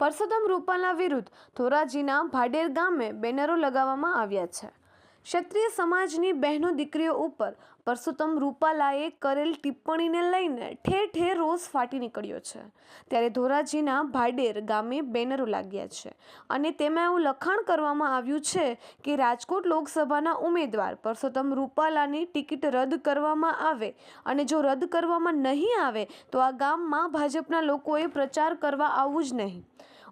પરસોત્તમ રૂપાલા વિરુદ્ધ ધોરાજીના ભાડેર ગામે બેનરો લગાવવામાં આવ્યા છે. ક્ષત્રિય સમાજની બહેનો દીકરીઓ ઉપર પરસોત્તમ રૂપાલાએ કરેલ ટિપ્પણીને લઈને ઠેર ઠેર રોષ ફાટી નીકળ્યો છે. ત્યારે ધોરાજીના ભાડેર ગામે બેનરો લાગ્યા છે અને તેમાં એવું લખાણ કરવામાં આવ્યું છે કે રાજકોટ લોકસભાના ઉમેદવાર પરસોત્તમ રૂપાલાની ટિકિટ રદ કરવામાં આવે અને જો રદ કરવામાં નહીં આવે તો આ ગામમાં ભાજપના લોકોએ પ્રચાર કરવા આવવું જ નહીં.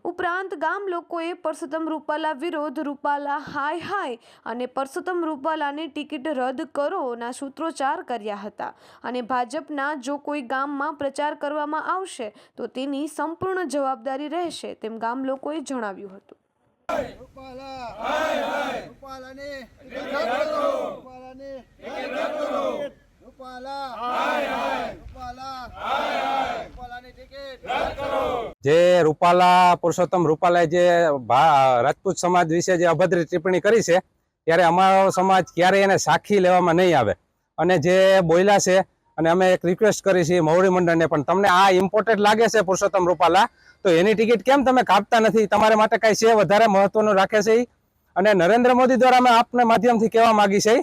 ઉપરાંત ગામ લોકોએ પરસોત્તમ રૂપાલા વિરોધ, રૂપાલા હાય હાય અને પરસોત્તમ રૂપાલાની ટિકિટ રદ કરોના સૂત્રોચ્ચાર કર્યા હતા. અને ભાજપના જો કોઈ ગામમાં પ્રચાર કરવામાં આવશે, તો તેની સંપૂર્ણ જવાબદારી રહેશે તેમ ગામ લોકોએ જણાવ્યું હતું. રૂપાલા રૂપાલાને રૂપાલાને રૂપાલા હાય હાય રૂપાલા હાય હાય રૂપાલાની ટિકિટ જે રૂપાલા પુરુષોત્તમ રૂપાલાએ જે રાજપૂત સમાજ વિશે જે અભદ્ર ટિપ્પણી કરી છે, ત્યારે અમારો સમાજ ક્યારેય એને સાખી લેવામાં નહીં આવે. અને જે બોયલા છે, અને અમે એક રિક્વેસ્ટ કરી છે મવડી મંડળને, પણ તમને આ ઇમ્પોર્ટન્ટ લાગે છે પુરુષોત્તમ રૂપાલા, તો એની ટિકિટ કેમ તમે કાપતા નથી? તમારા માટે કાંઈ છે, વધારે મહત્વનું રાખે છે અને નરેન્દ્ર મોદી દ્વારા અમે આપને માધ્યમથી કહેવા માગી છે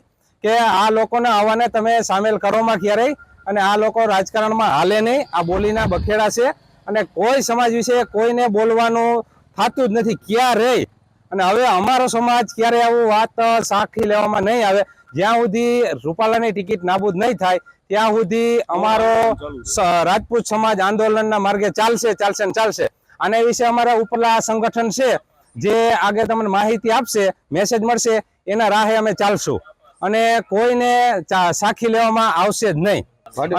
કે આ લોકોને આવાને તમે સામેલ કરોમાં ક્યારેય, અને આ લોકો રાજકારણમાં હાલે નહીં. આ બોલીના બખેડા છે. અને કોઈ સમાજ વિશે કોઈને બોલવાનું થતું જ નથી ક્યારે અને હવે અમારો સમાજ ક્યારે આવું વાત સાખી લેવામાં નહીં આવે, જ્યાં સુધી રૂપાલાની ટિકિટ નાબૂદ નહીં થાય, ત્યાં સુધી અમારો રાજપૂત સમાજ આંદોલનના માર્ગે ચાલશે ચાલશે ને ચાલશે. આના વિશે અમારા ઉપરલા સંગઠન છે, જે આગળ તમને માહિતી આપશે, મેસેજ મળશે, એના રાહે અમે ચાલશું. અને કોઈને સાખી લેવામાં આવશે જ નહીં.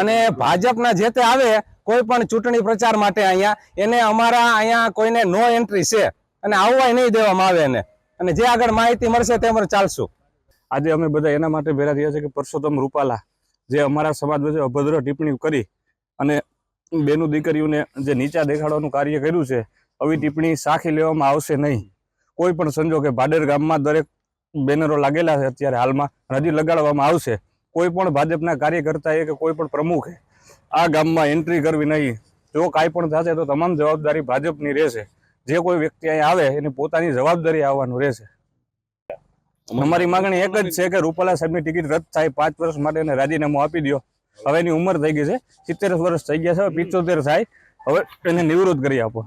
અને ભાજપના જે તે આવે કોઈ પણ ચૂંટણી પ્રચાર માટે અહીંયા. એને અમારા અહીંયા કોઈને નો એન્ટ્રી છે. અને આવવાય નહીં દેવામાં આવે એને. અને જે આગળ માહિતી મળશે તે અમે ચાલશું. આજે અમે બધા એના માટે ભેગા થયા છે કે પરસોત્તમ રૂપાલા જે અમારા સમાજ વચ્ચે અભદ્ર ટિપ્પણી કરી અને બેનું દીકરીઓને જે નીચા દેખાડવાનું કાર્ય કર્યું છે, આવી ટિપ્પણી સાખી લેવામાં આવશે નહીં. કોઈ પણ સંજોગે ભાડેર ગામમાં દરેક બેનરો લાગેલા છે અત્યારે હાલમાં. હજી લગાડવામાં આવશે. કોઈ પણ ભાજપના કાર્યકર્તાએ કે કોઈ પણ પ્રમુખે આ ગામમાં એન્ટ્રી કરવી નહીં. જો કાંઈ પણ થશે તો તમામ જવાબદારી ભાજપની રહેશે. જે કોઈ વ્યક્તિ અહીંયા આવે, એની પોતાની જવાબદારી આવવાનું રહેશે. અમારી માંગણી એક જ છે કે રૂપાલા સાહેબની ટિકિટ રદ થાય, પાંચ વર્ષ માટે એને રાજીનામું આપી દો હવે એની ઉંમર થઈ ગઈ છે, સિત્તેર વર્ષ થઈ ગયા છે પિત્તોતેર થાય. હવે એને નિવૃત્ત કરી આપો.